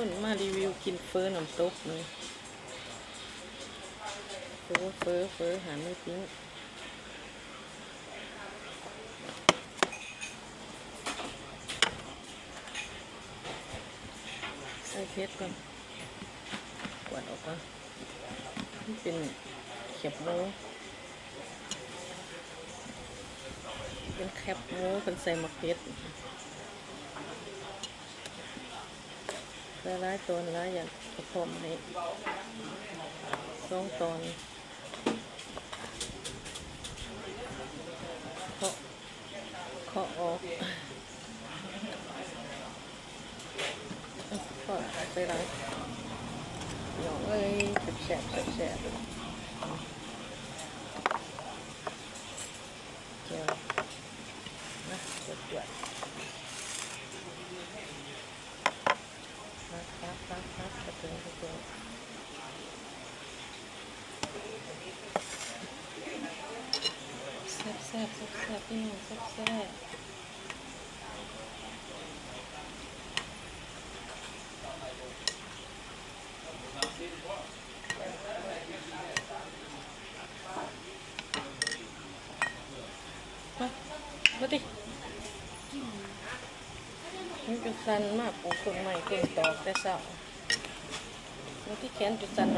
คนมารีวิวกินเฟอน้ำตกเลยเฟอเฟอเฟอหาไม่ปิ้งใส่เพชรก่อนกวาดออกก่อนนี่เป็นเขียบหมูเป็นแคบหมูเป็นใส่มะเขือ หลายๆตนหลายอย่างกระพร้อมให้สองตนเคาะเคาะออกเคาะไปหลังหยองเอ้ยแสบแสบเจียวนะจดจด ปั๊บปั๊บปั๊บปั๊บกระเทือนกระเทือนแซ่บแซ่บแซ่บแซ่บพี่น้องแซ่บแซ่บมามาดิ จุดสันมากปลูกต้นไม้เก่งตอกแต่เสามันที่แขนจุดสัน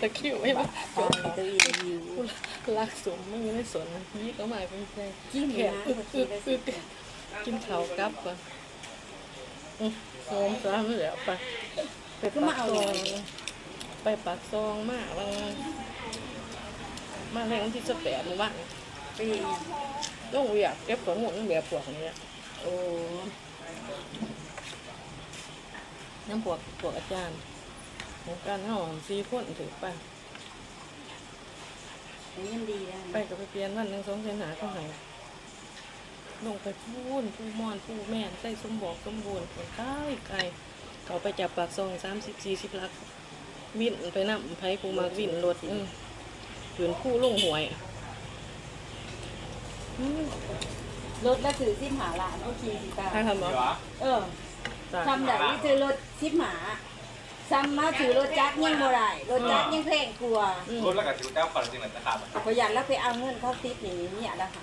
ตะคริวไม่ว่าจบตัวรีวิวลักสมไม่มีไม่สนยี่ก็มาเป็นไงจิ้มแขเลยนนะอึดอึดอึดกินข้าวกลับก่อนอื้อโฮมซ้ำแล้วไปไปปักซองไปปักซองมาบางมาแรงวันที่สิบแปดหมู่บ้านไปต้องเวียกเก็บของหมดแบบพวกนี้ โอ้น้ำพวกพวกอาจารย์ของการห้องสี่คนถือไปยยังดีนะไปกับไปเปลี่ยนวันหนึ่งสองเซนหาเท่าไหร่ลงไปพูนผู้มอนผู้แม่นใส่สมบอกสมบูรณ์คนใกล้ไกลเขาไปจับปากซองสามสิบสี่สิบลักวิ่นไปนำไผผู้มากวิ่นรถอืมยืนผู้ลงหวยอืม รถละถือสิบหาล้านก็ขี่สิตาใครทำบ่เออตายทำแบบนี้ถือรถสิบหาซ้ำมาถือรถจักรยังบ่ได้รถจักรยังแพงกลัวาอืมรถแล้วกับชิวเจ้าก่อนจริงๆเลยนะครับพออยากแล้วไปเอาเงินเขาติดอย่างนี้เนี่ยแล้วค่ะ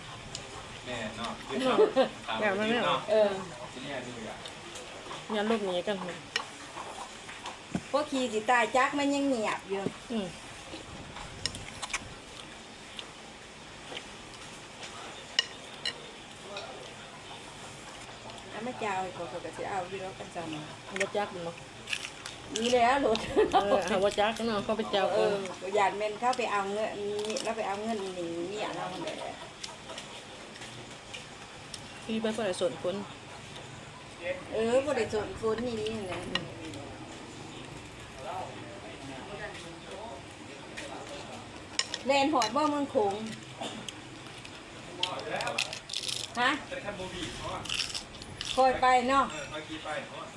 แน่เนาะคือเนาะตามจริงเนาะเออที่นี่นี่อะยันลูกหนีกันไหมเพราะขี่สิตายจักรมันยังเงียบอยู่ มเอาไม่เจ้าอีกคนก็จะเอาอยู่แล้วกันจำรถจักรเนาะนี่แล้วรถเออเอารถจักรเนาะเขาไปเจ้าเอเออออยากเมนเข้าไปเอาเงินแล้วไปเอาเงินหนีเนี่ยเราเลยพี่ไปเพื่อส่วนคนเออบริสุทธิ์ฟุ้นนี่นี่นะแลนหอดว่าเมืองคงฮะเป็นแค่บูบี้เพราะว่า คอยไปเนาะเออคอยขี่ไปเพราะว่า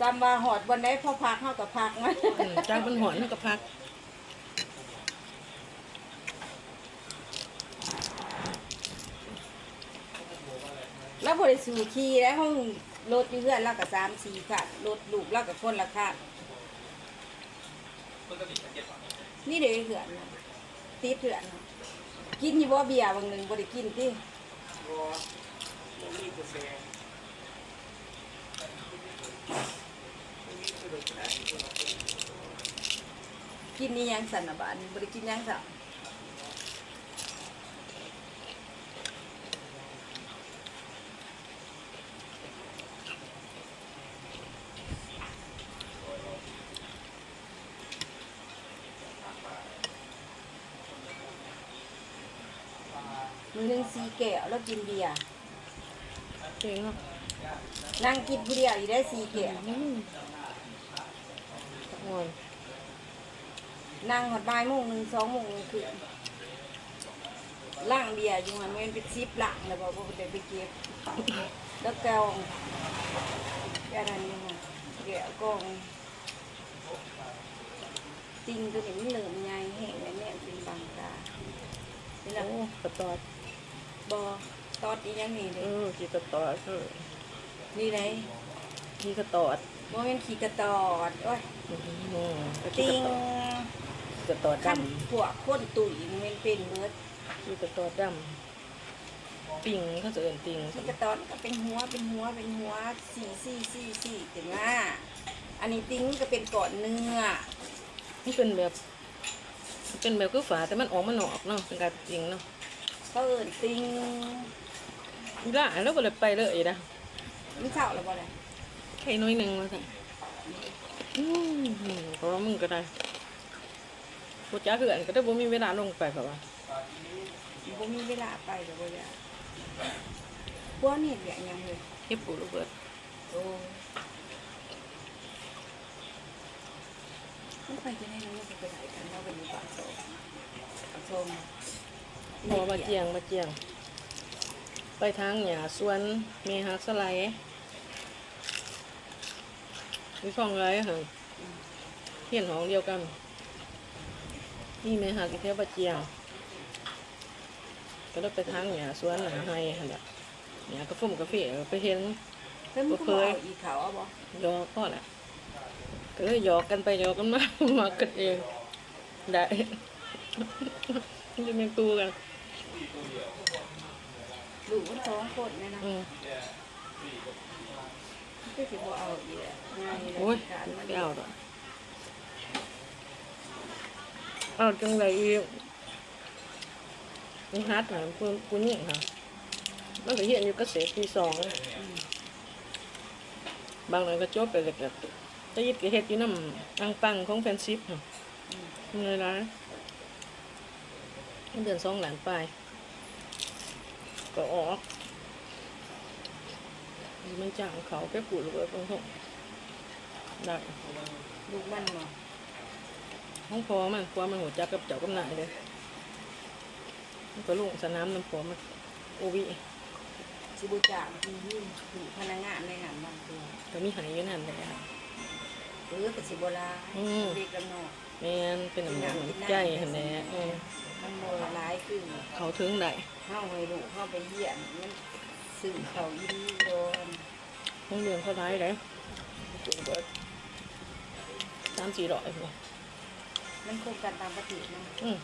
จำว่าหอดบนได้พอพักเข้ากับพักมาอืมจ้างมันหอนกับพักแล้วบริสุทธิ์ขี่แล้วห้องรถอยู่เพื่อนเรากับสามสี่ค่ะรถลูกเรากับคนละค่ะปกติเก็บก่อนนี่เด็กเหือนน่ะติดเหือนน่ะกินอยี่บ่เบียร์บางหนึ่งบริกินที่ กินนี่ยังสันนะบ้านบริกินยังสันมือหนึ่งสีแก้วแล้วกินเบียร์เก่งเนาะนั่งกินผู้เดียวอยู่ได้สีแก้ว อืมตะงอนนั่งหอดบ่ายโมงหนึ่งสองโมงคือล่างเบียร์อยู่มันเว้นเป็นซิปล่างแล้วบอกว่าเดี๋ยวไปเก็บแล้วแกวแกนั่นนี่มันแกวกองจริงตัวนี้มันเหลือมใหญ่แห้งแล้วเนี่ยเป็นบางตาเป็นแบบโอ้กระตอดบอตอดอีหยังนี่เลเอยอกี่กระตอดเออนี่ไหน นี่ก็ตอดบ่แม่นขี่กระตอดโอ้ยอืมก็ติงกระตอดขั้นดำพวกคนตุ๋ยมันเป็นเบิดนี่กระตอดดำปิงเขาจะเอินปิงขี่กระตอดก็เป็นหัวเป็นหัวเป็นหัวสี่สี่สี่สี่ถึงว่าอันนี้ติ้งก็เป็นก้อนเนื้อนี่เป็นแบบเป็นแบบคือฝาแต่มันออกมันออกเนาะเป็นการปิงเนาะเขาเอิ้นติ้งอีหล่าแล้วก็เลยไปเลยนะมันเศร้าแล้วบ่ได้ แค่น้อยหนึ่งมาสั่อืมเพราะว่ามึงก็ได้กูจ้าคืออันก็ได้บ่มีเวลาลงไปแบบว่าบ่มีเวลาไปเดี๋ยวบ่อยากพวกนี่เนี่ยยังเลยเฮ็บปูระเบิดโอ้มันไปจะได้นะมันจะไปไหนกันเราไปอยู่ปากโซมปากโซมหมอมาเจียงมาเจียง ไปทางหญ้าสวนเมฮักสไลด์ มีฟองไรเหรอเฮียนห้องเดียวกัน นี่เมฮักอีเทวบะเจียงก็เลยไปทางหญ้าสวนหนาไฮหั่นแหละหญ้ากระฟุ่มกาแฟไปเห็นเฮ้ยมึงก็บอกอีเขาเอาบ่ยอกพ่อแหละก็เลยหยอกกันไปหยอกกันมามากันเองได้จะเป็นตูกันดูมันท้องคนเนี่ยนะ อืมก็สิบ่เอาอีกแหละง่ายเลยโอ้ยการมันไม่เอาดอกเอาจังไรอีกนี่ฮัทเหรอกูกูนี่ค่ะมันก็เห็นอยู่เกษตรปีสองบางหน่อยก็จบไปเลยแบบจะยิดก็เฮ็ดอยู่น้ำอังปังของแฟนซิปค่ะมันเลยนะเดือนสองหลานไปลายก็ออก มันจ้างเขาไปปลูกระเบิดตรงห้องได้ลูกมันเนาะห้องพอมันกลัวมันหัวจักกับเจ้ากำนายเลยมันก็ลงสนามน้ำพอมันโอวิสิบ่จ้างที่ยืมถูกพนักงานในหันมันตัวก็มีหายอยู่นั่นแหละเออก็สิบ่ลาอืมเด็กกันเนาะแม่นเป็นน้ำมันใจหันแหละเออมันบ่หลายคือเขาถึงได้เฮาให้ลูกเฮาไปเยี่ยมมัน ซื้อเขาอีดีโดนห้องเรือนเขาได้เลยจุดเบิดสามสี่ร้อยพอมันโครงการตามปกตินะอืม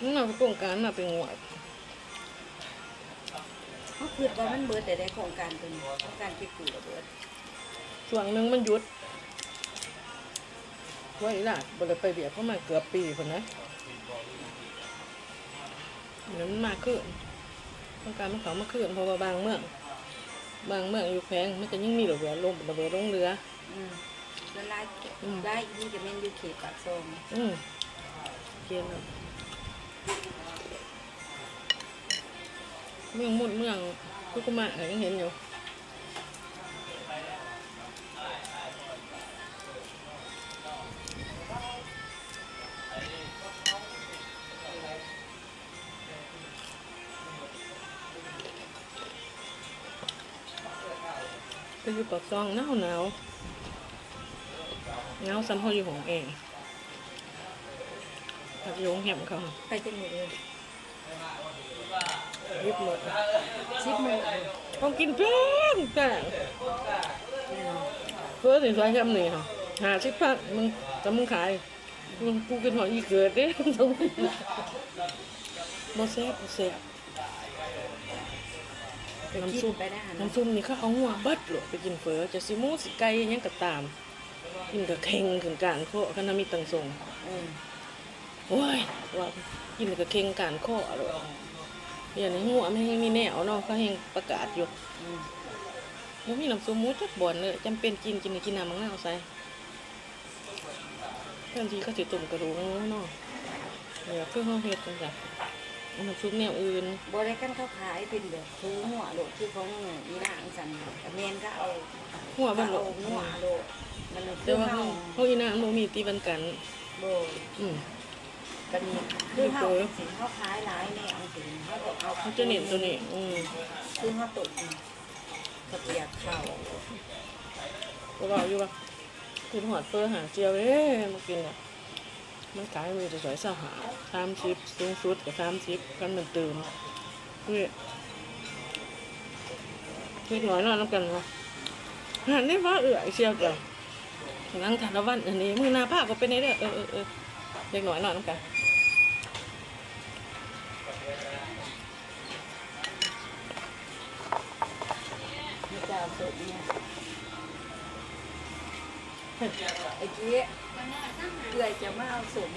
นี่เราโครงการมาเป็นงวดเขาคิดว่ามันเบิดแต่ได้โครงการตัวนี้โครงการเก็บกู้ระเบิดช่วงหนึงมันหยุดว่าอีหล่ะบ่ได้ไปเบียดเพราะมันเกือบปีคนนะเดี๋ยวมันมากขึ้น โครงการมันเขามาขึ้นเพราะว่าบางเมือง บางเมืองอยู่แพงมันก็ยิ่งมีระเบิดลงระเบิดลงเรือ อืมแล้วลายอืมลายอีนี่จะแม่นอยู่เขตปากซองอืมเกียนเลยเมืองมุดเมืองกุกุมะก็ยังเห็นอยู่ อยู่ปากซองหนาวหนาวหนาวซ้ำเขาอยู่ของเองผักโยงแหมเขาไปจังหมดเลยยิบหมดสิบโมงเลยต้องกินแป้งแต่เพื่อสินสายคำนี้ค่ะหาชิบพักมึงจะมึงขายมึงกูกินหอยอีเกิดเด้ต้องโมเซ่บโมเซ่บ น้ำซุปไปได้หันน้ำซุปนี่เขาเอาหัวเบิดหลวไปกินเฟอจะสิหมูสิไก่อิหยังก็ตามกินกับเข่งขึ้นกลางโคคันนามีตังทรงเออโอ้ยว่ากินกับเข่งกลางโคอร่อยเดี๋ยวนี้หัวมันยังมีแนวเนาะเขายังประกาศอยู่อืมบ่มีน้ำซุปหมูจักบ่อนเลยจำเป็นกินกินกินน้ำมังนาวใส่บางทีก็สิต้มกระดูกงูเนาะเนี่ยคือเฮาเฮ็ดจังซี่เอาน้ำซุปแนวอื่นบริการเขาขายเป็นแบบทูหัวโลดคือของอีหลางสันแต่แมนก็เอาหัวก็มันโลเอาดหัวโลดมันแต่ว่าเฮาเฮาอีนางบ่มีตีบันกันโบอืมบันนี้คือเฮาสิเขาขายหลายแนวสิเขาก็เอาเขาจะเน้นตัวนี้อืมคือเขาตกกระเปียกเข่าก็บอกอยู่ว่าคือหอดเฟอร์หาเจียวเอ้มากินอะ มันขายมือจะสวยสหาสามสิบสูงสุดกับสามสิบกันเหมือนเติมเพื่อเล็กน้อยนอนน้ำกันวะหันนี่ว่าเอื่อยเชียวกันนั่งทานละวันอันนี้มือหนาผ้าก็เป็นไงเด้อเออเออเออเด็กหน่อยหน่อยน้ำกันมีเจ้าสุด เอ้กี้เอื่อยจะมาเอาสม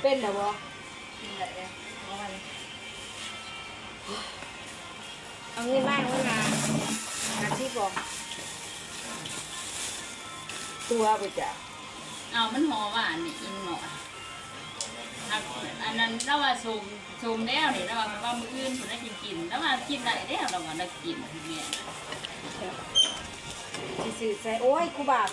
เป็นเหรอวะเอาเลยเอาเงินไล่ไว้มาอาชีพบอกตัวไปจ้ะเอามันหอหวานนี่อินหน่อย อันอันนั้นเราว่าชมชมแล้วนี่เราว่าว่ามืออื่นคนได้กินกินแล้วมากินได้แล้วเราว่าได้กินเนี่ย สิสื่อใส่โอ้ยกูบา